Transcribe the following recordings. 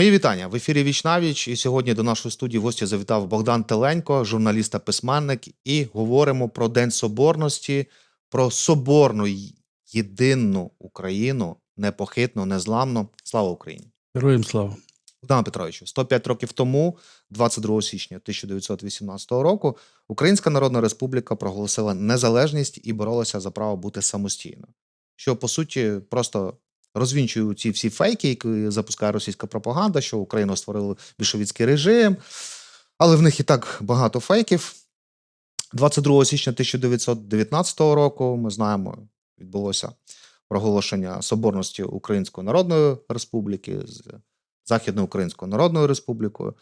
Мої вітання в ефірі Віч навіч. І сьогодні до нашої студії в гості завітав Богдан Теленько, журналіст та письменник. І говоримо про День Соборності, про соборну єдину Україну, непохитну, незламну. Слава Україні! Героям слава. Богдан Петровичу, 105 років тому, 22 січня 1918 року, Українська Народна Республіка проголосила незалежність і боролася за право бути самостійною. Що по суті просто розвінчує ці всі фейки, які запускає російська пропаганда, що Україну створили більшовицький режим, але в них і так багато фейків. 22 січня 1919 року ми знаємо, відбулося проголошення соборності Української Народної Республіки з Західноукраїнською Народною Республікою.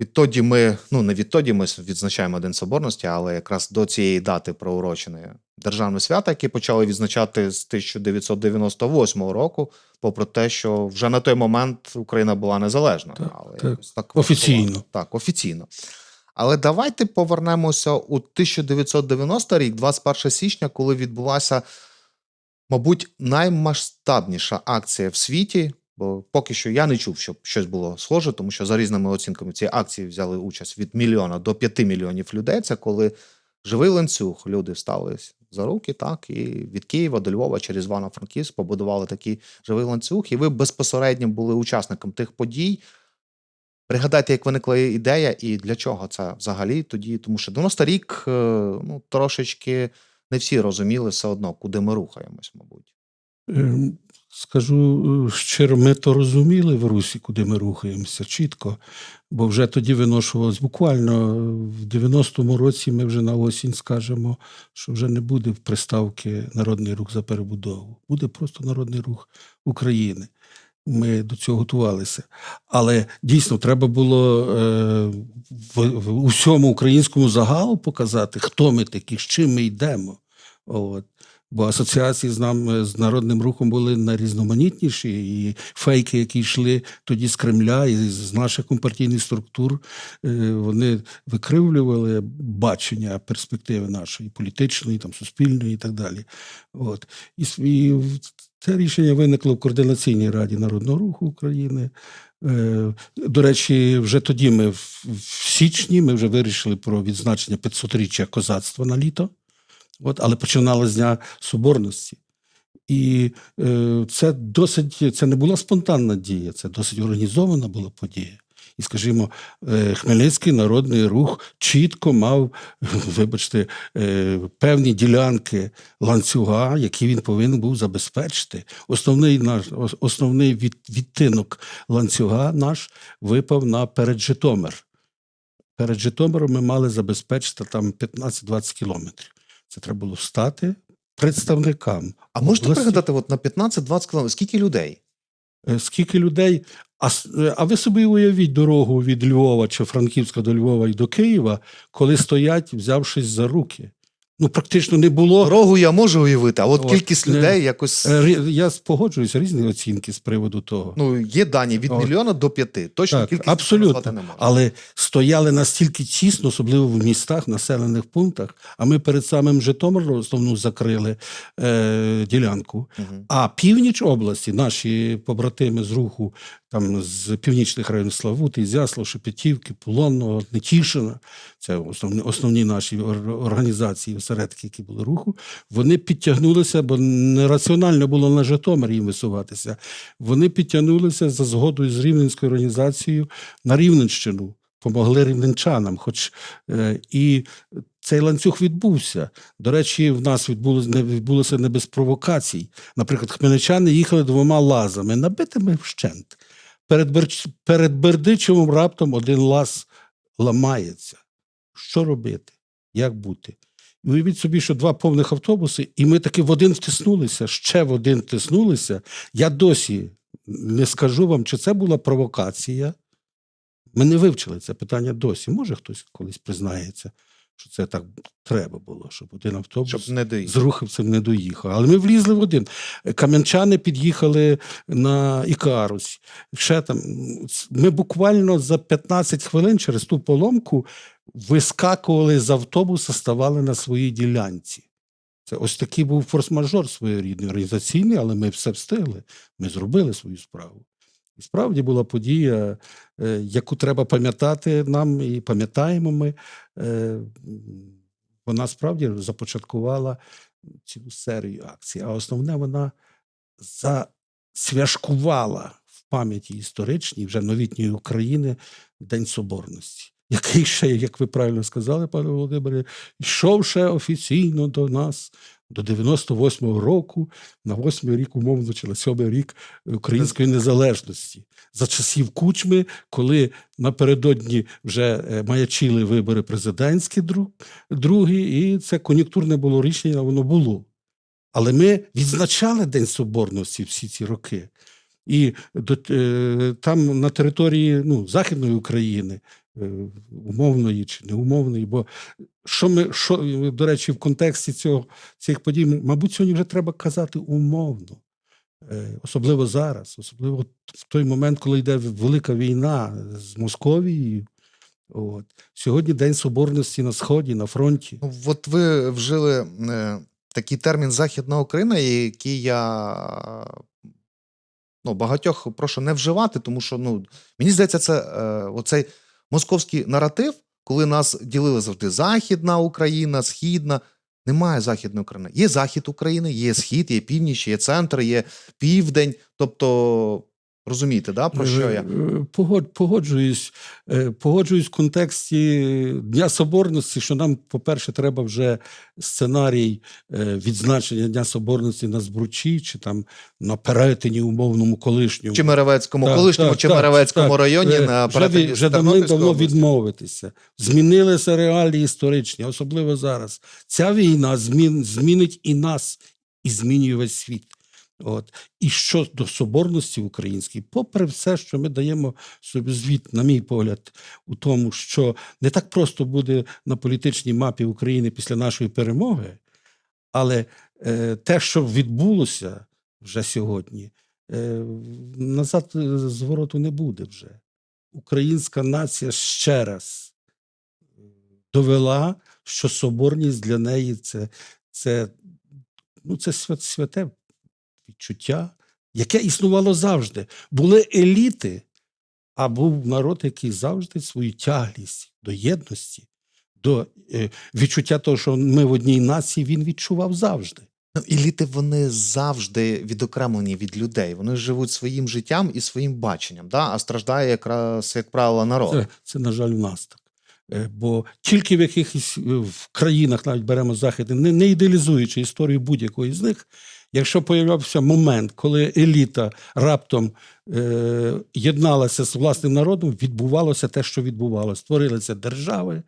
Відтоді ми, ну не відтоді ми відзначаємо День Соборності, але якраз до цієї дати проурочене державне свято, яке почали відзначати з 1998 року, попри те, що вже на той момент Україна була незалежною. Так, але так. так Офіційно. Так, офіційно. Але давайте повернемося у 1990 рік, 21 січня, коли відбулася, мабуть, наймасштабніша акція в світі. Бо поки що я не чув, щоб щось було схоже, тому що за різними оцінками цієї акції взяли участь від мільйона до п'яти мільйонів людей. Це коли живий ланцюг, люди стали за руки, так, і від Києва до Львова через Івано-Франківськ побудували такий живий ланцюг, і ви безпосередньо були учасником тих подій. Пригадайте, як виникла ідея і для чого це взагалі тоді, тому що 90 рік е, ну, трошечки не всі розуміли все одно, куди ми рухаємось, мабуть. Скажу е, щиро, ми то розуміли в Русі, куди ми рухаємося чітко, бо вже тоді виношувалось буквально е, в 90-му році ми вже на осінь скажемо, що вже не буде приставки Народний рух за перебудову. Буде просто Народний рух України. Ми до цього готувалися. Але дійсно треба було е, в, в усьому українському загалу показати, хто ми такі, з чим ми йдемо. От. Бо асоціації з нами з народним рухом були найрізноманітніші, і фейки, які йшли тоді з Кремля і з наших компартійних структур, е, вони викривлювали бачення перспективи нашої політичної, там, суспільної і так далі. От. І, і це рішення виникло в Координаційній раді Народного руху України. Е, До речі, вже тоді ми в січні ми вже вирішили про відзначення 500-річчя козацтва на літо. От, але починали з Дня Соборності. І е, це досить це не була спонтанна дія, це досить організована була подія. І, скажімо, е, Хмельницький народний рух чітко мав, вибачте, е, певні ділянки ланцюга, які він повинен був забезпечити. Основний наш основний від, відтинок ланцюга наш випав на перед Житомир. Перед Житомиром ми мали забезпечити там 15-20 кілометрів. Це треба було стати представникам. А можете власті... пригадати, от на 15-20 кілометрів, скільки людей? Е, Скільки людей. А, е, а ви собі уявіть дорогу від Львова чи Франківська до Львова і до Києва, коли стоять, взявшись за руки. Ну, практично не було. Дорогу я можу уявити, а от, От, кількість не- людей якось. Е, Я погоджуюся, різні оцінки з приводу того. Ну, є дані від От. мільйона до п'яти. Точно Так, кількість абсолютно. не можна. Але стояли настільки тісно, особливо в містах, населених пунктах. А ми перед самим Житомиром основну закрили е, ділянку. Мгм. А північ області, наші побратими з руху, там з північних районів Славути, Ізяслав, Шепетівки, Полонного, Нетішина, це основні, основні наші організації, осередки, які були руху, вони підтягнулися, бо нераціонально було на Житомир їм висуватися. Вони підтягнулися за згодою з Рівненською організацією на Рівненщину. Помогли рівненчанам, хоч е, і цей ланцюг відбувся. До речі, в нас відбулося не відбулося не без провокацій. Наприклад, хмельничани їхали двома лазами, набитими вщент. Перед, Бердичевом раптом один лаз ламається. Що робити? Як бути? І уявіть собі, що два повних автобуси, і ми таки в один втиснулися, ще в один втиснулися. Я досі не скажу вам, чи це була провокація. Ми не вивчили це питання досі. Може, хтось колись признається, що це так треба було, щоб один автобус Щоб не доїхати. з рухівцем не доїхав. Але ми влізли в один. Кам'янчани під'їхали на Ікарус. Ще там. Ми буквально за 15 хвилин через ту поломку вискакували з автобуса, ставали на своїй ділянці. Це ось такий був форс-мажор своєрідний, організаційний, але ми все встигли. Ми зробили свою справу. І справді була подія, е, яку треба пам'ятати нам, і пам'ятаємо ми. Е, Вона справді започаткувала цілу серію акцій, а основне, вона засвяшкувала в пам'яті історичній вже новітньої України День Соборності, який ще, як ви правильно сказали, пане Володимире, йшов ще офіційно до нас до 98-го року, на восьмий рік, умовно, чи на сьомий рік української незалежності. За часів Кучми, коли напередодні вже е, маячили вибори президентські другі, і це кон'юнктурне було рішення, воно було. Але ми відзначали День Соборності всі ці роки. І до, е, там на території ну, Західної України, е, умовної чи неумовної, бо що ми, що, до речі, в контексті цього, цих подій, мабуть, сьогодні вже треба казати умовно. Е, Особливо зараз, особливо в той момент, коли йде велика війна з Московією. От. Сьогодні День Соборності на Сході, на фронті. Ну, от ви вжили такий термін Західна Україна, який я ну, багатьох прошу не вживати, тому що ну, мені здається, це е, оцей московський наратив, коли нас ділили завжди Західна Україна, Східна. Немає Західної України. Є Захід України, є Схід, є північ, є центр, є південь. Тобто, розумієте, да, про що я? Е, погод- Погоджуюсь, е, погоджуюсь в контексті Дня Соборності, що нам, по-перше, треба вже сценарій е, відзначення Дня Соборності на Збручі, чи там на перетині умовному колишньому. Чемеревецькому, Так, колишньому так, Чемеревецькому так, районі Е, на вже, перетині з вже Тернопільською давним-давно відмовитися. Змінилися реалії історичні, особливо зараз. Ця війна змін, змінить і нас, і змінює весь світ. От. І що до соборності української, попри все, що ми даємо собі звіт, на мій погляд, у тому, що не так просто буде на політичній мапі України після нашої перемоги, але е, те, що відбулося вже сьогодні, е, назад е, звороту не буде вже. Українська нація ще раз довела, що соборність для неї це, це, ну, це свят, святе відчуття, яке існувало завжди. Були еліти, а був народ, який завжди свою тяглість до єдності, до е, відчуття того, що ми в одній нації, він відчував завжди. Ну, еліти вони завжди відокремлені від людей. Вони живуть своїм життям і своїм баченням, да? а страждає якраз, як правило, народ. Це, це, на жаль, в нас так. Е, Бо тільки в якихось е, в країнах, навіть беремо захід, не, не ідеалізуючи історію будь-якої з них, якщо появлявся момент, коли еліта раптом е, єдналася з власним народом, відбувалося те, що відбувалося. Створилися держави,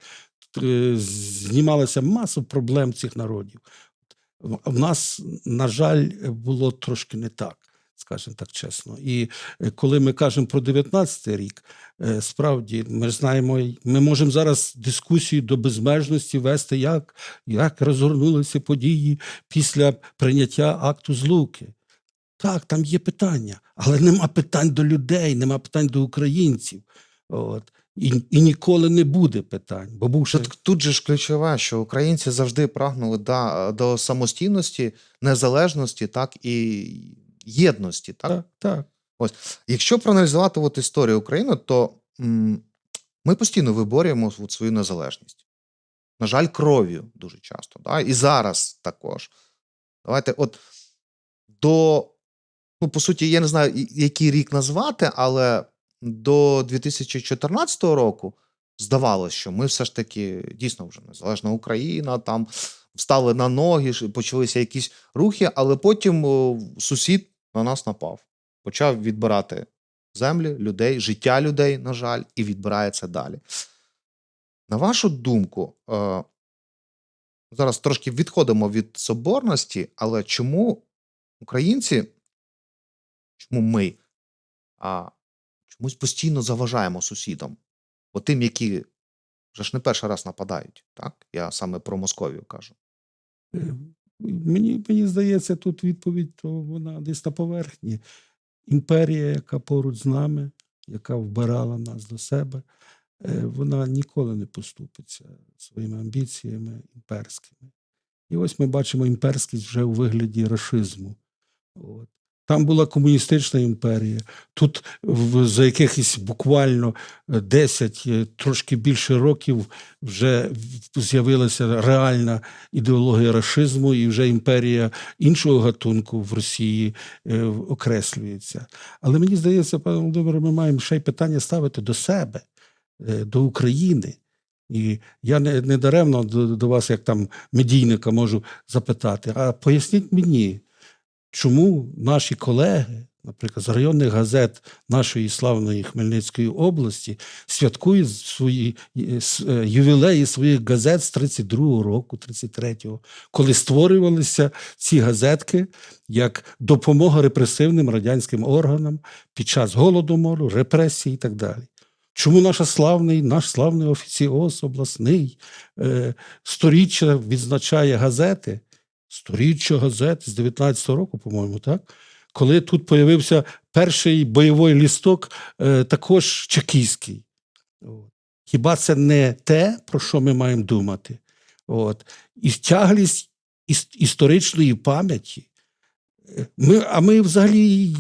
е, знімалася маса проблем цих народів. В нас, на жаль, було трошки не так, скажімо так чесно. І е, коли ми кажемо про 19 рік, е, справді ми ж знаємо, ми можемо зараз дискусію до безмежності вести, як, як розгорнулися події після прийняття акту злуки. Так, там є питання, але нема питань до людей, нема питань до українців. От. І, і ніколи не буде питань. Бо бувши Тут, тут же ж ключове, що українці завжди прагнули да, до самостійності, незалежності, так і єдності. Так? так, так. Якщо проаналізувати от історію України, то м, ми постійно виборюємо от свою незалежність. На жаль, кров'ю дуже часто. Да? І зараз також. Давайте, от до, ну, по суті, я не знаю, який рік назвати, але до 2014 року здавалося, що ми все ж таки дійсно вже незалежна Україна, там встали на ноги, почалися якісь рухи, але потім сусід на нас напав почав відбирати землі, людей, життя людей, на жаль, і відбирає це далі. На вашу думку, е, зараз трошки відходимо від соборності, але чому українці, чому ми а, чомусь постійно заважаємо сусідам, Бо тим, які вже ж не перший раз нападають, так? Я саме про Московію кажу. Мені, мені здається, тут відповідь то вона десь на поверхні. Імперія, яка поруч з нами, яка вбирала нас до себе, е, вона ніколи не поступиться своїми амбіціями імперськими. І ось ми бачимо імперськість вже у вигляді рашизму. От. Там була комуністична імперія. Тут за якихось буквально е, 10, е, трошки більше років вже з'явилася реальна ідеологія рашизму, і вже імперія іншого гатунку в Росії е, окреслюється. Але мені здається, пане Володимире, ми маємо ще й питання ставити до себе, е, до України. І я не, даремно до вас, як там медійника, можу запитати, а поясніть мені, чому наші колеги, наприклад, з районних газет нашої славної Хмельницької області, святкують свої е, е, ювілеї своїх газет з 32-го року, 33-го, коли створювалися ці газетки як допомога репресивним радянським органам під час голодомору, репресій і так далі. Чому наша славний, наш славний офіціоз обласний е, сторіччя відзначає газети? Сторіччя газет з 19-го року, по-моєму, так? Коли тут появився перший бойовий лісток, е, також чекійський. Хіба це не те, про що ми маємо думати? От. І тяглість іс- історичної пам'яті. Е, Ми, а ми взагалі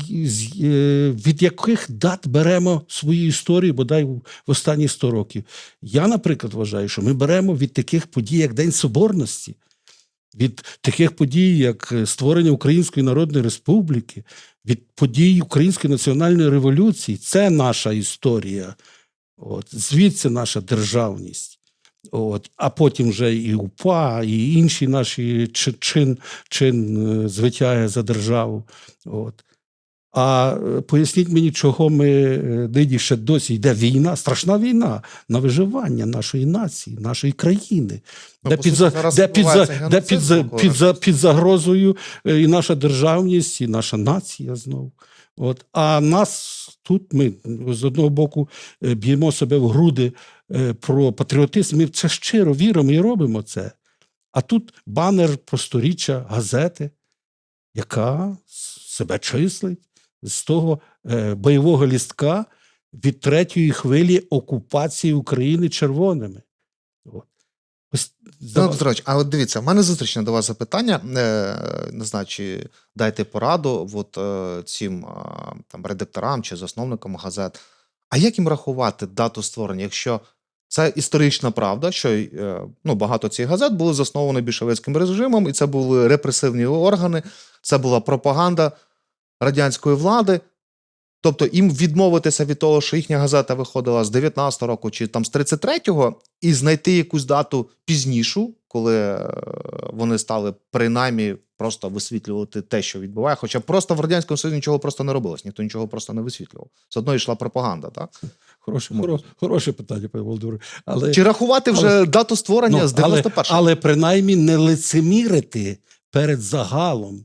е, від яких дат беремо свою історію, бодай в останні 100 років? Я, наприклад, вважаю, що ми беремо від таких подій, як День Соборності, від таких подій, як е, створення Української Народної Республіки, від подій Української національної революції. Це наша історія. От, звідси наша державність. От, а потім вже і УПА, і інші наші чин, чин е, звитяги за державу. От. А е, поясніть мені, чого ми е, нині ще досі йде війна, страшна війна на виживання нашої нації, нашої країни, Ну, де під, суті, за, де під, за, де під, за, під, за, під загрозою е, і наша державність, і наша нація знову. От. А нас тут ми з одного боку б'ємо себе в груди про патріотизм. Ми це щиро віримо і робимо це. А тут банер про сторіччя газети, яка себе числить з того е, бойового лістка від третьої хвилі окупації України червоними. От. Ось, Петрович, а от дивіться, в мене зустрічне до вас запитання. Е, не знаю, чи дайте пораду от, е, цим там, редакторам чи засновникам газет. А як їм рахувати дату створення, якщо це історична правда, що ну, багато цих газет були засновані більшовицьким режимом, і це були репресивні органи, це була пропаганда радянської влади. Тобто їм відмовитися від того, що їхня газета виходила з 19 року чи там з 33-го, і знайти якусь дату пізнішу, коли е, вони стали принаймні просто висвітлювати те, що відбуває. Хоча просто в радянському Союзі нічого просто не робилось, ніхто нічого просто не висвітлював. З одної йшла пропаганда, так Хороше, хоро, хороше питання, пане Володимире. Але, чи рахувати вже але- дату створення ну, з але, 91-го? але принаймні не лицемірити перед загалом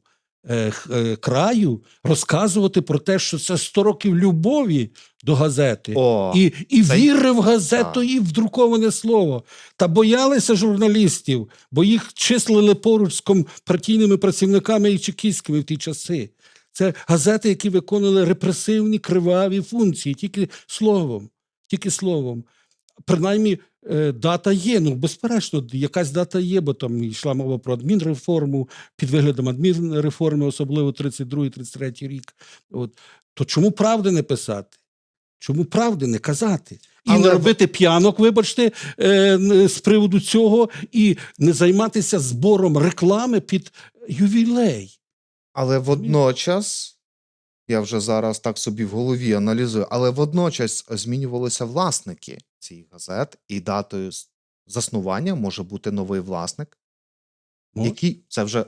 краю, розказувати про те, що це 100 років любові до газети. О, І, і це- віри в газету, і в друковане слово. Та боялися журналістів, бо їх числили поруч з компартійними працівниками і чекістськими в ті часи. Це газети, які виконували репресивні криваві функції, тільки словом. Тільки словом. Принаймні, е, дата є. Ну, безперечно, якась дата є, бо там йшла мова про адмінреформу під виглядом адмінреформи, особливо 32-33 рік. От. То чому правди не писати? Чому правди не казати? І Але не робити п'янок, вибачте, е, з приводу цього, і не займатися збором реклами під ювілей. Але водночас, я вже зараз так собі в голові аналізую, але водночас змінювалися власники цих газет, і датою заснування може бути новий власник, Ну, який це вже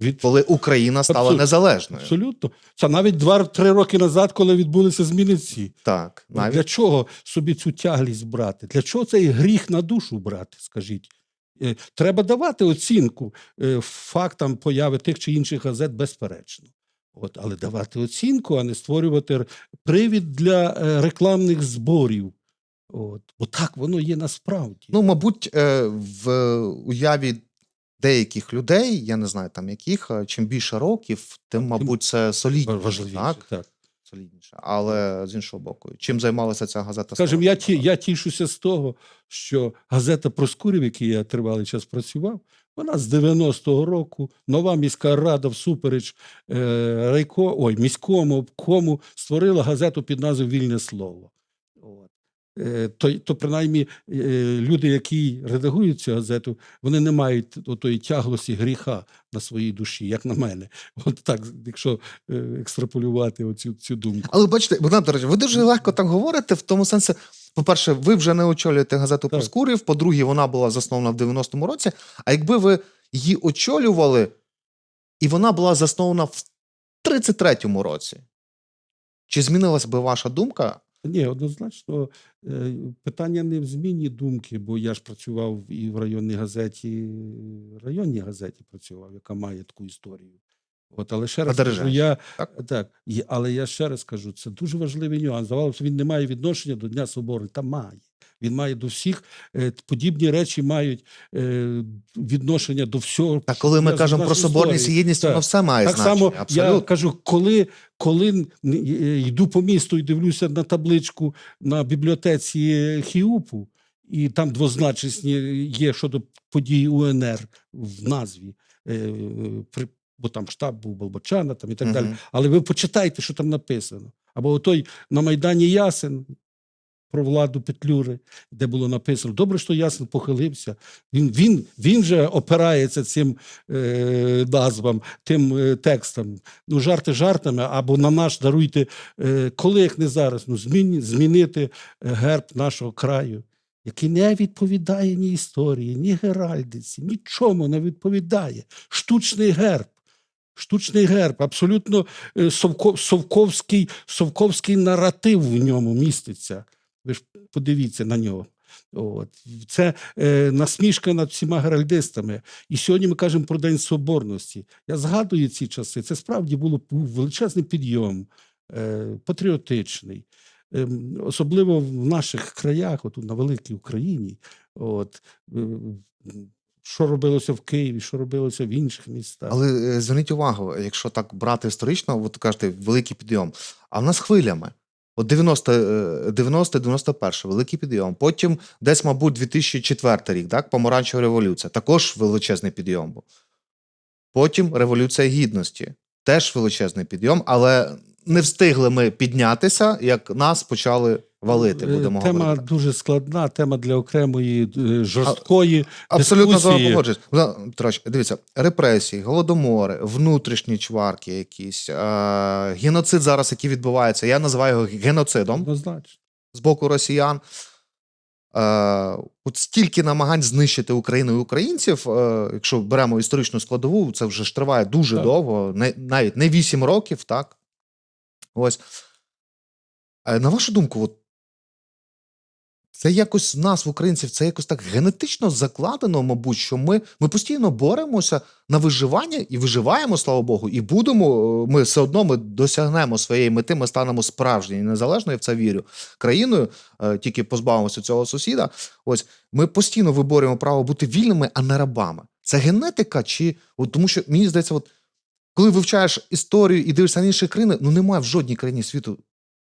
від... коли Україна стала Абсолютно. незалежною. Абсолютно. Це навіть два-три роки назад, коли відбулися зміни ці. Так, Ну, навіть Для чого собі цю тяглість брати? Для чого цей гріх на душу брати, скажіть? Е, Треба давати оцінку е, фактам появи тих чи інших газет, безперечно. От, але давати оцінку, а не створювати привід для е, рекламних зборів. От, бо так воно є насправді. Ну, мабуть, е, в уяві деяких людей, я не знаю там яких, е, чим більше років, тим, мабуть, це солідніше. важливіше. Так? так. Солідніше. Але з іншого боку, чим займалася ця газета? Скажімо, я, ті, я тішуся з того, що газета Проскурів, в якій я тривалий час працював, Вона з 90-го року, нова міська рада всупереч е, райко, ой, міському обкому створила газету під назвою Вільне слово. Е, то, то принаймні е, люди, які редагують цю газету, вони не мають тої тяглості гріха на своїй душі, як на мене. От так, якщо е, екстраполювати оцю цю думку. Але бачите, Богдан Петрович, ви дуже легко так говорите, в тому сенсі, по-перше, ви вже не очолюєте газету Так. Проскурів, по-друге, вона була заснована в 90-му році. А якби ви її очолювали, і вона була заснована в 33-му році, чи змінилася би ваша думка? Ні, однозначно е, питання не в зміні думки, бо я ж працював і в районній газеті, районній газеті працював, яка має таку історію. От, але ще раз кажу, я, так? так, але я ще раз кажу, це дуже важливий нюанс. Здавалося, він не має відношення до Дня Собору. Та має. Він має до всіх е, подібні речі мають е, відношення до всього. Та коли ми кажемо про соборність і єдність, воно все має Так значення. само я кажу, коли, коли е, йду по місту і дивлюся на табличку на бібліотеці Хіупу, і там двозначність є щодо подій УНР в назві, бо там штаб був Болбочана там і так далі. Але ви почитайте, що там написано. Або той на Майдані Ясен про владу Петлюри, де було написано: добре, що Ясен похилився. Він, він, він же опирається цим е, назвам, тим е, текстам. Ну, жарти жартами, або на наш даруйте, е, коли як не зараз, ну, зміні, змінити е, герб нашого краю. Який не відповідає ні історії, ні геральдиці, нічому не відповідає. Штучний герб. Штучний герб, абсолютно е, совковський, совковський наратив в ньому міститься. Ви ж подивіться на нього. От. Це е, насмішка над всіма геральдистами. І сьогодні ми кажемо про День Соборності. Я згадую ці часи. Це справді було величезний підйом, е, патріотичний. Ем, особливо в наших краях, отут на великій Україні. От, е, що робилося в Києві, що робилося в інших містах. Але е, зверніть увагу, якщо так брати історично, от кажете, великий підйом. А в нас хвилями. От 90, е, 90 91 великий підйом. Потім десь, мабуть, 2004 рік, так, помаранчева революція. Також величезний підйом був. Потім Революція Гідності. Теж величезний підйом, але не встигли ми піднятися, як нас почали валити. Е, Будемо тема говорити. дуже складна, тема для окремої е, жорсткої. Абсолютно з дискусії. погоджуюсь. Богдан дивіться, репресії, голодомори, внутрішні чварки якісь, е- геноцид зараз, який відбувається, я називаю його геноцидом Однозначно. з боку росіян. Е- от стільки намагань знищити Україну і українців, е- якщо беремо історичну складову, це вже ж триває дуже Так. довго, не, навіть не 8 років, так? Ось. На вашу думку, от це якось в нас, в українців, це якось так генетично закладено, мабуть, що ми, ми постійно боремося на виживання і виживаємо, слава Богу, і будемо. е, Ми все одно ми досягнемо своєї мети, ми станемо справжньою я в це вірю, країною, е, тільки позбавимося цього сусіда. Ось ми постійно виборюємо право бути вільними, а не рабами. Це генетика, чи от тому, що мені здається, от коли вивчаєш історію і дивишся на інші країни, ну немає в жодній країні світу,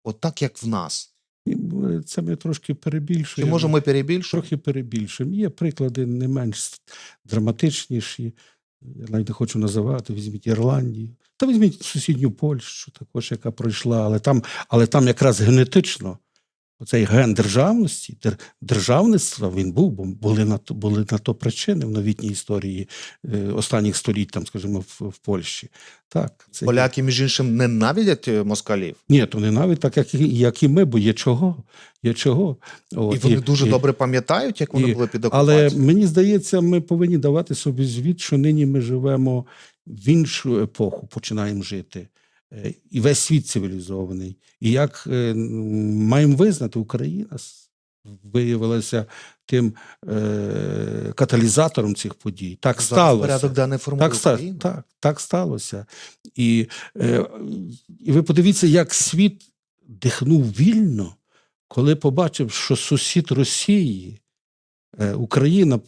от як в нас. І, е, Це ми трошки Чи перебільшуємо. може ми перебільшуємо? Трохи перебільшуємо. Є приклади не менш драматичніші. Я навіть не хочу називати. Візьміть Ірландію. Та візьміть сусідню Польщу, також, яка пройшла, але там, але там якраз генетично. Оцей ген державності, дер- державництва він був, бо були на то, були на то причини в новітній історії е, останніх століть, там, скажімо, в, в Польщі. Так, це. Поляки, між іншим, ненавидять е, москалів. Ні, то не навіть так, як, і- як і ми, бо є чого. Є чого. І От, вони дуже і- добре пам'ятають, як вони і- були під Але мені здається, ми повинні давати собі звіт, що нині ми живемо в іншу епоху, починаємо жити. Е, І весь світ цивілізований. І як е, маємо визнати, Україна виявилася тим е, каталізатором цих подій. Так Зараз сталося. порядок денний формує Так, так, так сталося. І, е, і ви подивіться, як світ дихнув вільно, коли побачив, що сусід Росії, е, Україна,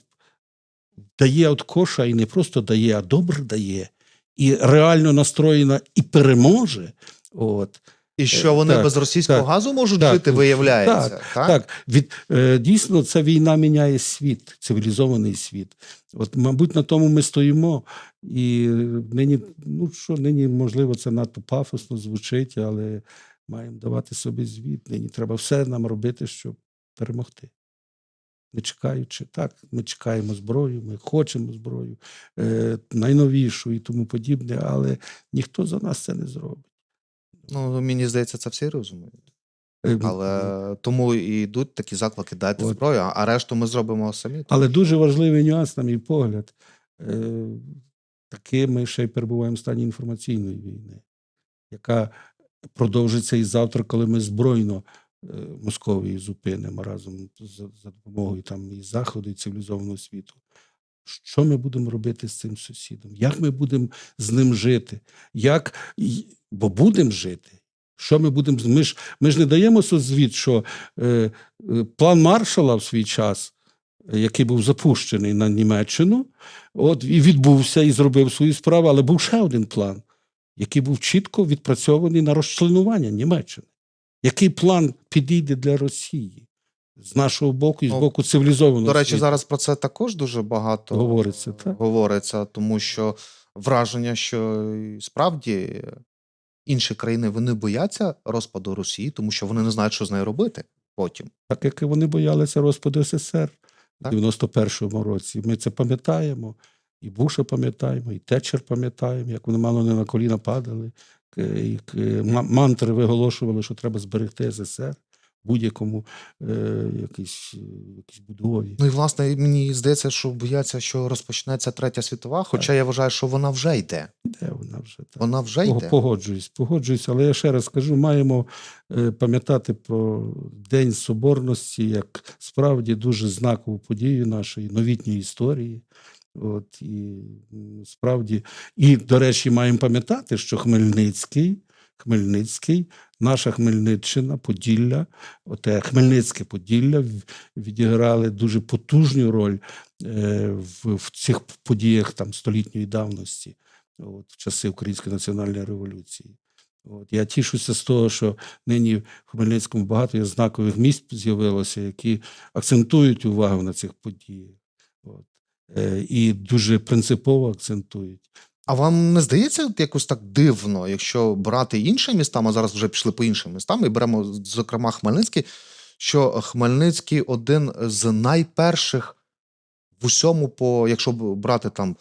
дає от коша і не просто дає, а добре дає, і реально настроєна і переможе. От. І що вони так, без російського так, газу можуть так, жити, виявляється. так, Так, Так, від, е, дійсно, ця війна міняє світ, цивілізований світ. От, мабуть, на тому ми стоїмо. І нині, ну що, нині, можливо, це надто пафосно звучить, але маємо давати собі звіт. Нині треба все нам робити, щоб перемогти. Не чекаючи, так, ми чекаємо зброю, ми хочемо зброю, е, найновішу і тому подібне, але ніхто за нас це не зробить. Ну, мені здається, це всі розуміють. Е, Але тому і йдуть такі заклики: дайте От. зброю, а а решту ми зробимо самі. Але дуже важливий нюанс, на мій погляд, е, таки ми ще й перебуваємо в стані інформаційної війни, яка продовжиться і завтра, коли ми збройно е, Московію зупинимо разом за, за допомогою там і Заходу, і цивілізованого світу. Що ми будемо робити з цим сусідом? Як ми будемо з ним жити? Як... Бо будемо жити. Що ми будемо ми ж, ми ж не даємо созвіт, що е, е, план Маршала в свій час, який був запущений на Німеччину, от і відбувся і зробив свою справу, але був ще один план, який був чітко відпрацьований на розчленування Німеччини. Який план підійде для Росії з нашого боку і з Ну, боку цивілізованого До речі, світу? зараз про це також дуже багато Говориться, так. говориться, тому що враження, що справді інші країни вони бояться розпаду Росії, тому що вони не знають, що з нею робити потім. так як і вони боялися розпаду СССР в 91-му році. Ми це пам'ятаємо, і Буша пам'ятаємо, і Тетчер пам'ятаємо, як вони мало не на коліна падали, мантри виголошували, що треба зберегти СССР будь-якому е, якійсь, е, якійсь будові. Ну і власне мені здається, що бояться, що розпочнеться третя світова. Хоча я вважаю, що вона вже йде. Де вона вже так? Вона вже йде. Погоджуюсь, погоджуюсь, але я ще раз кажу: маємо е, пам'ятати про День Соборності як справді дуже знакову подію нашої новітньої історії. От і справді, і до речі, маємо пам'ятати, що Хмельницький, Хмельницький, наша Хмельниччина, Поділля, оте Хмельницьке Поділля відіграли дуже потужну роль е, в, в цих подіях там столітньої давності от, в часи Української національної революції. От, я тішуся з того, що нині в Хмельницькому багато є знакових місць з'явилося, які акцентують увагу на цих подіях. Е, і дуже принципово акцентують. А вам не здається якось так дивно, якщо брати інші міста, ми зараз вже пішли по іншим містам, і беремо, зокрема, Хмельницький, що Хмельницький один з найперших в усьому, по, якщо брати там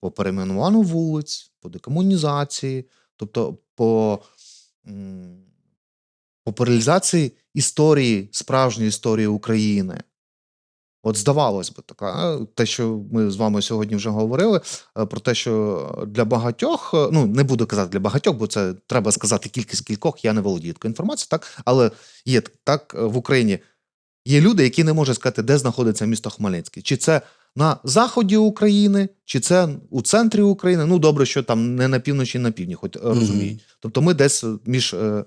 по перейменуванню вулиць, по декомунізації, тобто по м, популяризації історії, справжньої історії України. От здавалось би, така, те, що ми з вами сьогодні вже говорили, е, про те, що для багатьох, е, ну не буду казати для багатьох, бо це треба сказати кількість кількох, я не володію такою інформацією, так, але є так е, в Україні. Є люди, які не можуть сказати, де знаходиться місто Хмельницький. Чи це на заході України, чи це у центрі України. Ну, добре, що там не на півночі, на півдні, хоч розуміють. Мгм. Тобто ми десь між е,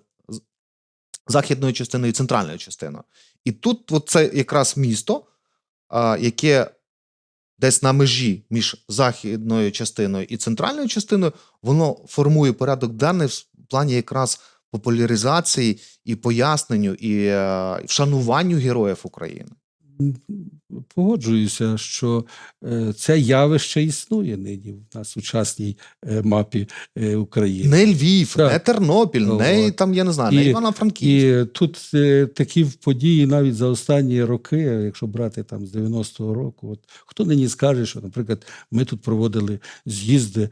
західною частиною і центральною частиною. І тут це якраз місто, яке десь на межі між західною частиною і центральною частиною, воно формує порядок денний в плані якраз популяризації і поясненню, і е, вшануванню героїв України. Погоджуюся, що е, це явище існує нині на сучасній е, мапі е, України. Не Львів, Так. не Тернопіль, не там, я не знаю, не Івано-Франківськ. І тут е, такі події навіть за останні роки, якщо брати там з 90-го року, от хто нині скаже, що, наприклад, ми тут проводили з'їзди,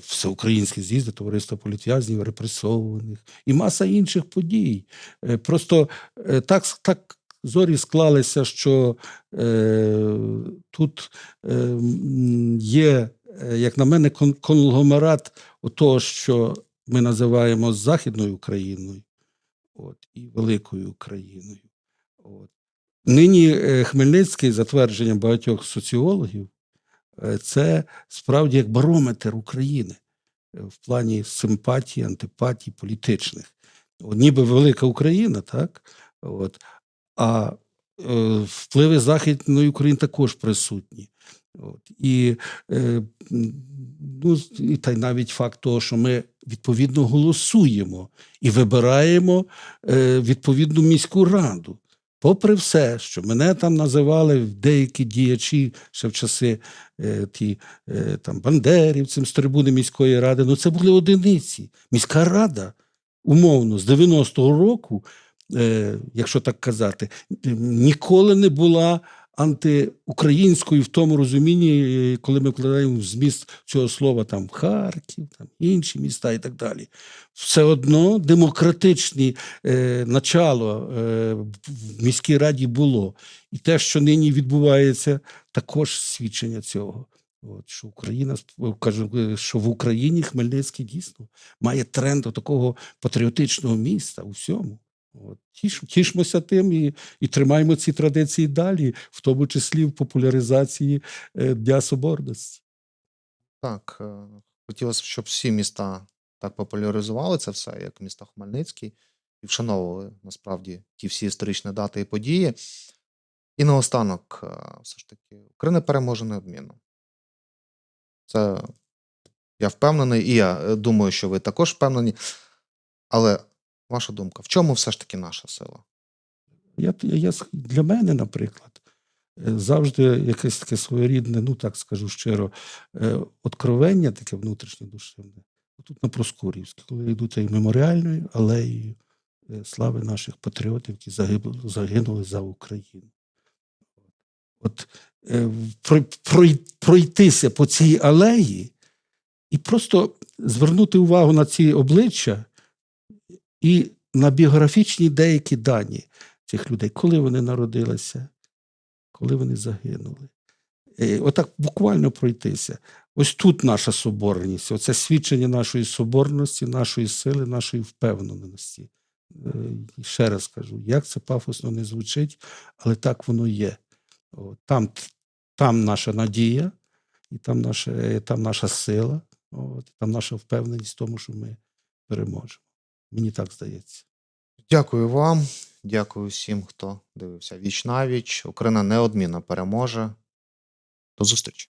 всеукраїнські з'їзди товариства політв'язнів, репресованих і маса інших подій. Просто так, так зорі склалися, що е, тут е, є, е, як на мене, кон- конгломерат того, що ми називаємо Західною Україною от, і Великою Україною. От. Нині е, Хмельницький, за твердженням багатьох соціологів, е, це справді як барометр України в плані симпатії, антипатій політичних. От, ніби велика Україна, так? От, а е, впливи Західної України також присутні. От. І, е, ну, і та й навіть факт того, що ми відповідно голосуємо і вибираємо е, відповідну міську раду. Попри все, що мене там називали деякі діячі ще в часи е, ті, е, там, бандерівцем з трибуни міської ради, ну це були одиниці. Міська рада, умовно, з 90-го року, якщо так казати, ніколи не була антиукраїнською в тому розумінні, е, коли ми вкладаємо в зміст цього слова там Харків, там інші міста і так далі. Все одно демократичні е, начало е, в міській раді було. І те, що нині відбувається, також свідчення цього. От, що Україна сп- кажу, е, що в Україні Хмельницький дійсно має тренд такого патріотичного міста у всьому. От, тіш, тим і, і тримаємо ці традиції далі, в тому числі в популяризації е, Дня Соборності. Так, е, хотілося б, щоб всі міста так популяризували це все, як місто Хмельницький, і вшановували насправді ті всі історичні дати і події. І наостанок, е, все ж таки, Україна переможе неодмінно. Це я впевнений, і я думаю, що ви також впевнені. Але ваша думка, в чому все ж таки наша сила? Я, я, для мене, наприклад, е, завжди якесь таке своєрідне, ну так скажу щиро, е, откровення таке внутрішнє душевне. Тут на Проскурівській, коли йду цією меморіальною алеєю е, слави наших патріотів, які загибли, загинули за Україну. От про- пройтися по цій алеї і просто звернути увагу на ці обличчя і на біографічні деякі дані цих людей, коли вони народилися, коли вони загинули. Отак буквально пройтися. Ось тут наша соборність, оце свідчення нашої соборності, нашої сили, нашої впевненості. Е, Ще раз кажу, як це пафосно не звучить, але так воно є. Там, там наша надія, і там наша, там наша сила, от, там наша впевненість в тому, що ми переможемо. Мені так здається. Дякую вам. Дякую всім, хто дивився віч на віч. Україна неодмінно переможе. До зустрічі.